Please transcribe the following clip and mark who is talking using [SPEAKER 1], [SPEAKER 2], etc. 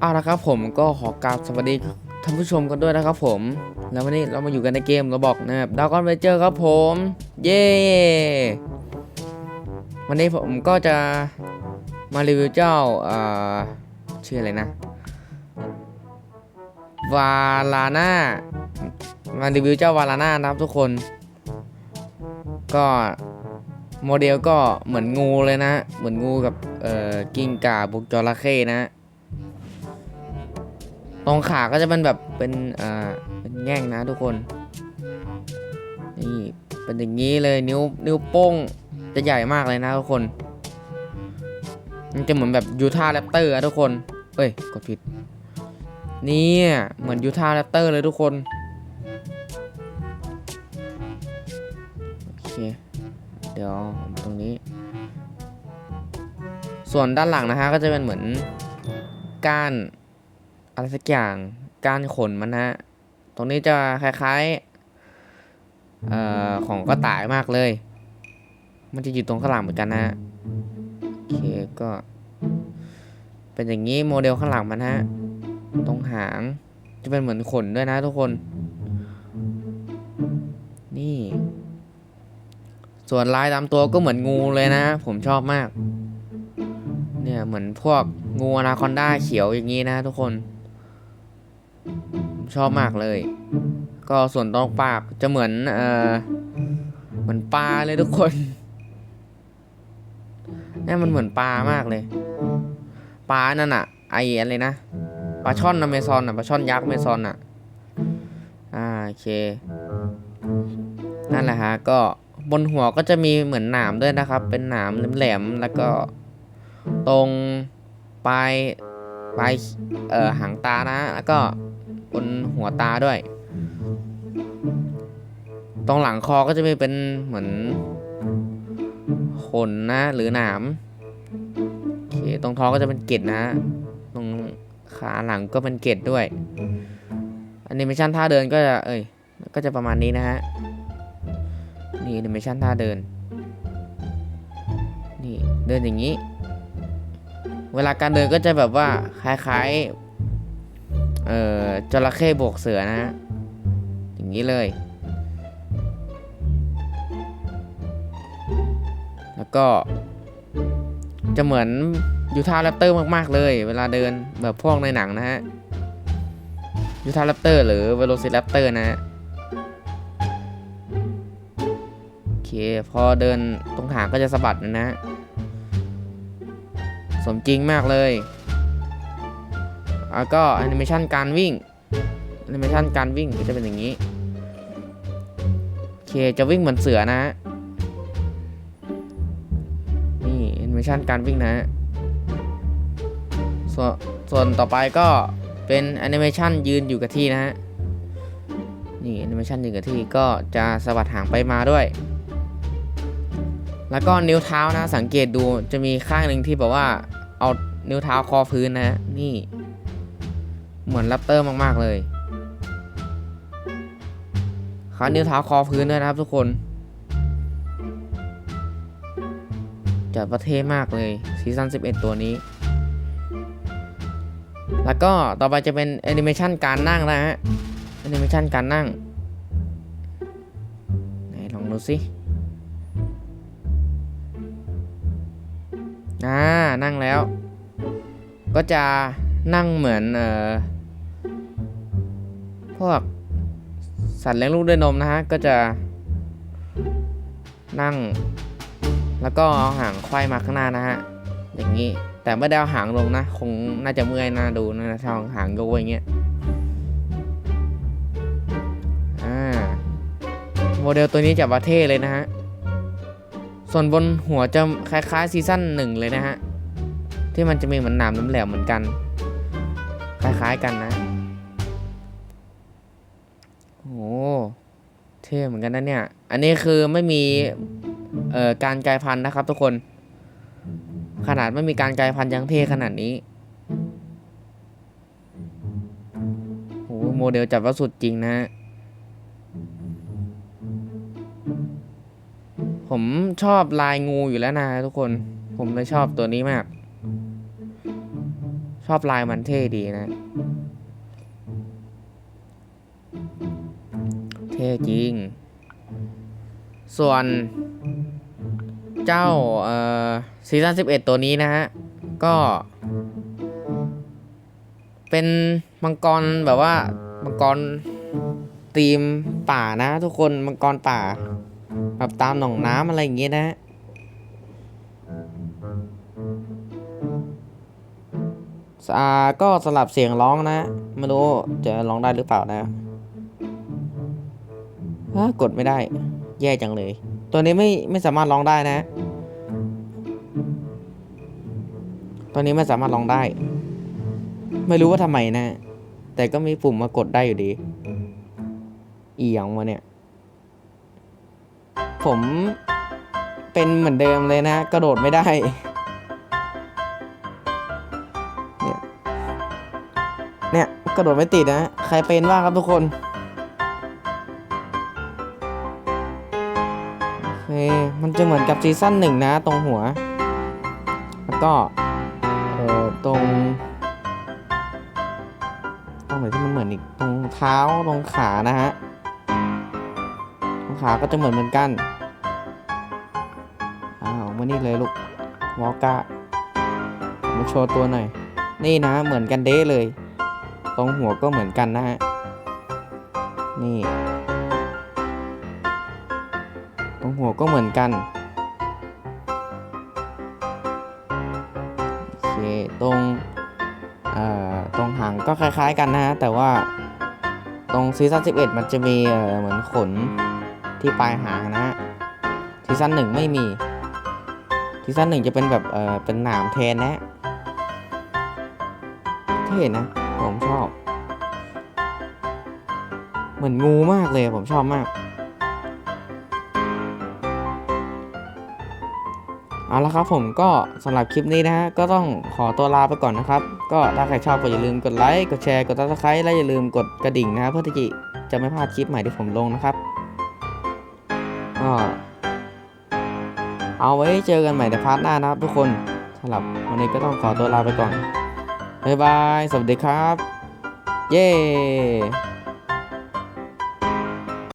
[SPEAKER 1] เอาละครับผมก็ขอกราบสวัสดีท่านผู้ชมกันด้วยนะครับผม แล้ววันนี้เรามาอยู่กันในเกมเราบอกนะครับดาวกอนเวเจอร์ครับผม เย้วันนี้ผมก็จะมารีวิวเจ้าเอ่าชื่ออะไรนะวาลาน่ามารีวิวเจ้าวาลาน่านะครับทุกคน ก็ โมเดลก็เหมือนงูเลยนะ เหมือนงูกับเอ่อกิ้งก่าบุกจระเข้นะ ตรงขาก็จะเป็นแบบเป็นเอ่อเป็นแง่งนะทุกคน นี่เป็นอย่างนี้เลยนิ้วนิ้วโป้งจะใหญ่มากเลยนะทุกคน มันจะเหมือนแบบยูทาแรปเตอร์อะทุกคน เอ้ยกดผิด นี่เหมือนยูทาแรปเตอร์เลยทุกคน โอเค เดี๋ยวผมตรงนี้ ส่วนด้านหลังนะฮะก็จะเป็นเหมือนก้านอะไรสักอย่างก้านขนมันฮะตรงนี้จะคล้ายๆเอ่อของกระต่ายมากเลย มันจะอยู่ตรงข้างหลังเหมือนกันนะฮะโอเคก็ เป็นอย่างนี้โมเดลข้างหลังมันฮะตรงหางจะเป็นเหมือนขนด้วยนะทุกคน นี่ ส่วนลายตามตัวก็เหมือนงูเลยนะ ผมชอบมาก เนี่ยเหมือนพวกงูอนาคอนด้าเขียวอย่างนี้นะทุกคนผมชอบมากเลย ก็ส่วนตรงปากจะเหมือนเอ่อเหมือนปลาเลยทุกคนเนี่ยมันเหมือนปลามากเลยปลานั่นอะไออะไรนะปลาช่อนอเมซอนอะปลาช่อนยักษ์อเมซอนอะอ่าโอเคนั่นแหละฮะก็ บนหัวก็จะมีเหมือนหนามด้วยนะครับ เป็นหนามแหลมๆแล้วก็ตรงปลายปลายเอ่อหางตานะ แล้วก็บนหัวตาด้วย ตรงหลังคอก็จะมีเป็นเหมือนขนนะหรือหนามโอเคตรงท้องก็จะเป็นเกล็ดนะ ตรงขาหลังก็เป็นเกล็ดด้วยแอนิเมชันท่าเดินก็จะเอ้ยก็จะประมาณนี้นะฮะ นี่แอนิเมชันท่าเดิน นี่เดินอย่างนี้ เวลาการเดินก็จะแบบว่าคล้ายๆ เอ่อจระเข้บวกเสือนะฮะ อย่างนี้เลย แล้วก็จะเหมือนยูทาแรปเตอร์มากๆเลย เวลาเดินแบบพวกในหนังนะฮะยูทาแรปเตอร์หรือเวโรซิแรปเตอร์นะฮะ เค พอเดินตรงหางก็จะสะบัดนะนะ สมจริงมากเลยแล้วก็แอนิเมชันการวิ่งแอนิเมชันการวิ่งก็จะเป็นอย่างนี้โอเคจะวิ่งเหมือนเสือนะ นี่แอนิเมชันการวิ่งนะส่วนส่วนต่อไปก็เป็นแอนิเมชันยืนอยู่กับที่นะฮะ นี่แอนิเมชันยืนกับที่ก็จะสะบัดหางไปมาด้วย แล้วก็นิ้วเท้านะสังเกตดูจะมีข้างหนึ่งที่แบบว่าเอานิ้วเท้าคอพื้นนะนี่ เหมือนแรปเตอร์มากๆเลยขานิ้วเท้าคอพื้นด้วยนะครับทุกคนจัดประเทศมากเลยซีซั่น11 ตัวนี้ แล้วก็ต่อไปจะเป็นแอนิเมชันการนั่งนะฮะแอนิเมชันการนั่ง ไหนลองดูสิ อ่านั่งแล้ว ก็จะนั่งเหมือนเอ่อพวกสัตว์เลี้ยงลูกด้วยนมนะฮะ ก็จะ นั่ง แล้วก็เอาหางควายมาข้างหน้านะฮะ อย่างนี้ แต่ไม่ได้เอาหางลงนะ คงน่าจะเมื่อยน่าดูนะถ้าเอาหางโยกอย่างเงี้ยอ่าโมเดลตัวนี้จะประเท่เลยนะฮะ ส่วนบนหัวจะคล้ายๆซีซั่นหนึ่งเลยนะฮะ ที่มันจะมีเหมือนหนามน้ำแหลมเหมือนกัน คล้ายๆกันนะโอ้เท่เหมือนกันนะเนี่ย อันนี้คือไม่มีเอ่อการกลายพันธุ์นะครับทุกคน ขนาดไม่มีการกลายพันธุ์ยังเท่ขนาดนี้โอ้โมเดลจับว่าสุดจริงนะฮะ ผมชอบลายงูอยู่แล้วนะทุกคน ผมเลยชอบตัวนี้มากอบลายมันเท่ดีนะ เท่จริง ส่วน เจ้าเอ่อซีซั่น11 ตัวนี้นะฮะ ก็ เป็นมังกรแบบว่า มังกรตีมป่านะทุกคน มังกรป่า แบบตามหนองน้ำอะไรอย่างเงี้ยนะฮะอ่าก็สลับเสียงร้องนะ ไม่รู้จะร้องได้หรือเปล่านะฮะกดไม่ได้ แย่จังเลย ตัวนี้ไม่ไม่สามารถร้องได้นะ ตัวนี้ไม่สามารถร้องได้ ไม่รู้ว่าทำไมนะ แต่ก็มีปุ่มมากดได้อยู่ดี อีหยังวะเนี่ย ผมเป็นเหมือนเดิมเลยนะ กระโดดไม่ได้เนี่ยเนี่ยกระโดดไม่ติดนะ ใครเป็นบ้างครับทุกคนโอเคมันจะเหมือนกับซีซั่นหนึ่งนะ ตรงหัว แล้วก็เอ่อตรงตรงไหนที่มันเหมือนอีกตรงเท้าตรงขานะฮะ ขาก็จะเหมือนเหมือนกัน อ้าวมานี่เลยลูกวอกามาโชว์ตัวหน่อย นี่นะเหมือนกันเด้เลย ตรงหัวก็เหมือนกันนะฮะ นี่ ตรงหัวก็เหมือนกันโอเคตรงเอ่อตรงหางก็คล้ายๆกันนะฮะ แต่ว่าตรงซีซั่น11 มันจะมีเอ่อเหมือนขน ที่ปลายหางนะฮะซีซั่นหนึ่งไม่มีซีซั่นหนึ่งจะเป็นแบบเออเป็นหนามแทนนะเท่นะผมชอบ เหมือนงูมากเลยผมชอบมากเอาละครับผมก็สำหรับคลิปนี้นะฮะก็ต้องขอตัวลาไปก่อนนะครับ ก็ถ้าใครชอบก็อย่าลืมกดไลค์กดแชร์กด subscribe และอย่าลืมกดกระดิ่งนะครับเพื่อที่จะไม่พลาดคลิปใหม่ที่ผมลงนะครับ ก็ เอาไว้เจอกันใหม่ในพาร์ทหน้านะครับทุกคนสำหรับวันนี้ก็ต้องขอตัวลาไปก่อน บ๊ายบาย สวัสดีครับ เย้